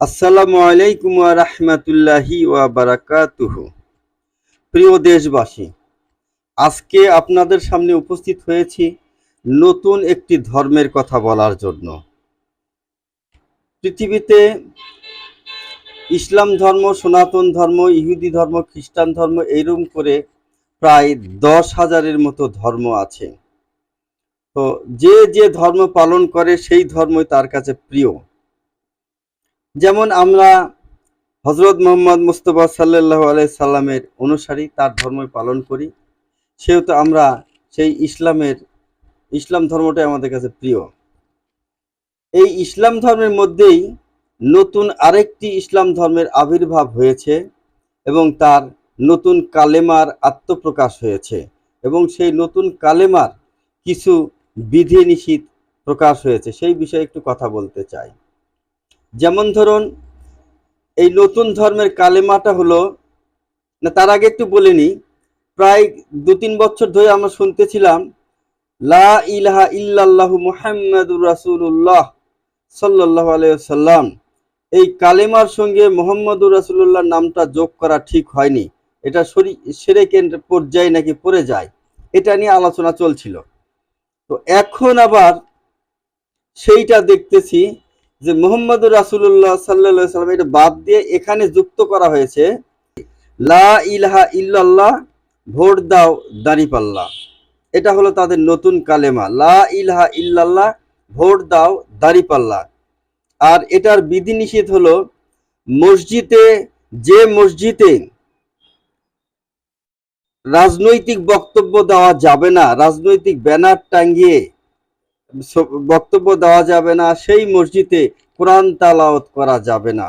আসসালামু আলাইকুম রাহমাতুল্লাহি ওয়া বারাকাতুহু। প্রিয় দেশবাসী, আজকে আপনাদের সামনে উপস্থিত হয়েছি নতুন একটি ধর্মের কথা বলার জন্য। পৃথিবীতে ইসলাম ধর্ম, সনাতন ধর্ম, ইহুদি ধর্ম, খ্রিস্টান ধর্ম এইরকম করে প্রায় দশ হাজারের মতো ধর্ম আছে। তো যে যে ধর্ম পালন করে সেই ধর্মই তার কাছে প্রিয়। যেমন আমরা হজরত মোহাম্মদ মুস্তফা সাল্লাহ আলাই সাল্লামের অনুসারী, তার ধর্ম পালন করি। সেহেতু আমরা সেই ইসলামের, ইসলাম ধর্মটাই আমাদের কাছে প্রিয়। এই ইসলাম ধর্মের মধ্যেই নতুন আরেকটি ইসলাম ধর্মের আবির্ভাব হয়েছে এবং তার নতুন কালেমার আত্মপ্রকাশ হয়েছে এবং সেই নতুন কালেমার কিছু বিধি নিষিদ্ধ প্রকাশ হয়েছে। সেই বিষয়ে একটু কথা বলতে চাই। যেমন ধরুন, এই নতুন ধর্মের কালেমাটা হলো, না, তার আগে একটু বলে নিই। প্রায় দু তিন বছর ধরে আমরা শুনতেছিলাম, লা ইলাহা ইল্লাল্লাহু মুহাম্মাদুর রাসূলুল্লাহ সাল্লাল্লাহু আলাইহি সাল্লাম এই কালেমার সঙ্গে মোহাম্মদুর রাসূলুল্লাহ নামটা যোগ করা ঠিক হয়নি। এটা শরী সেরেকের পর্যায়ে নাকি পড়ে যায়, এটা নিয়ে আলোচনা চলছিল। তো এখন আবার সেইটা দেখতেছি যে মোহাম্মদুর রাসুল্লাহ সাল্লা সাল্লাম এটা বাদ দিয়ে এখানে যুক্ত করা হয়েছে, লা ইলাহা ইল্লাল্লাহ, ভোট দাও দাঁড়িপাল্লা। এটা হলো তাদের নতুন কালেমা, লা ইলাহা ইল্লাল্লাহ, ভোট দাও দাঁড়িপাল্লা। আর এটার বিধিনিষেধ হলো মসজিদে, যে মসজিদে রাজনৈতিক বক্তব্য দেওয়া যাবে না, রাজনৈতিক ব্যানার টাঙ্গিয়ে বক্তব্য দেওয়া যাবে না, সেই মসজিদে কোরআন তেলাওয়াত করা যাবে না।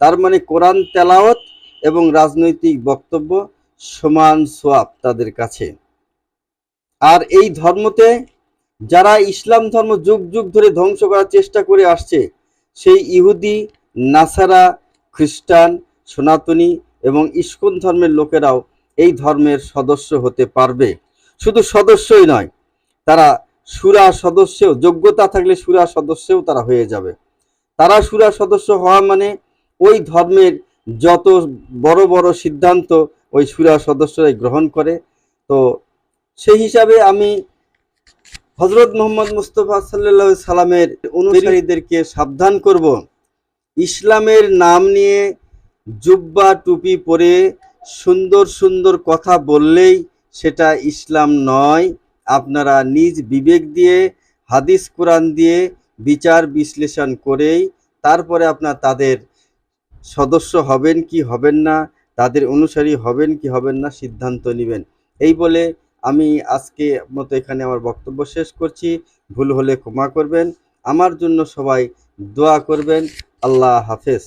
তার মানে কোরআন তেলাওয়াত এবং রাজনৈতিক বক্তব্য সমান সোয়াব তাদের কাছে। আর এই ধর্মতে যারা ইসলাম ধর্ম যুগ যুগ ধরে ধ্বংস করার চেষ্টা করে আসছে, সেই ইহুদি, নাসারা, খ্রিস্টান, সনাতনী এবং ইস্কন ধর্মের লোকেরাও এই ধর্মের সদস্য হতে পারবে। শুধু সদস্যই নয়, তারা সুরা সদস্যও, যোগ্যতা থাকলে সুরা সদস্যও তারা হয়ে যাবে। তারা সুরা সদস্য হওয়া মানে ওই ধর্মের যত বড় বড় সিদ্ধান্ত ওই সুরা সদস্যরাই গ্রহণ করে। তো সেই হিসাবে আমি হজরত মোহাম্মদ মুস্তফা সাল্লাহ সাল্লামের অনুসারীদেরকে সাবধান করব। ইসলামের নাম নিয়ে জুব্বা টুপি পরে সুন্দর সুন্দর কথা বললেই সেটা ইসলাম নয়। আপনারা নিজ বিবেক দিয়ে, হাদিস কোরআন দিয়ে বিচার বিশ্লেষণ করেই তারপরে আপনার তাদের সদস্য হবেন কি হবেন না, তাদের অনুসারী হবেন কি হবেন না সিদ্ধান্ত নেবেন। এই বলে আমি আজকে মতো এখানে আমার বক্তব্য শেষ করছি। ভুল হলে ক্ষমা করবেন। আমার জন্য সবাই দোয়া করবেন। আল্লাহ হাফেজ।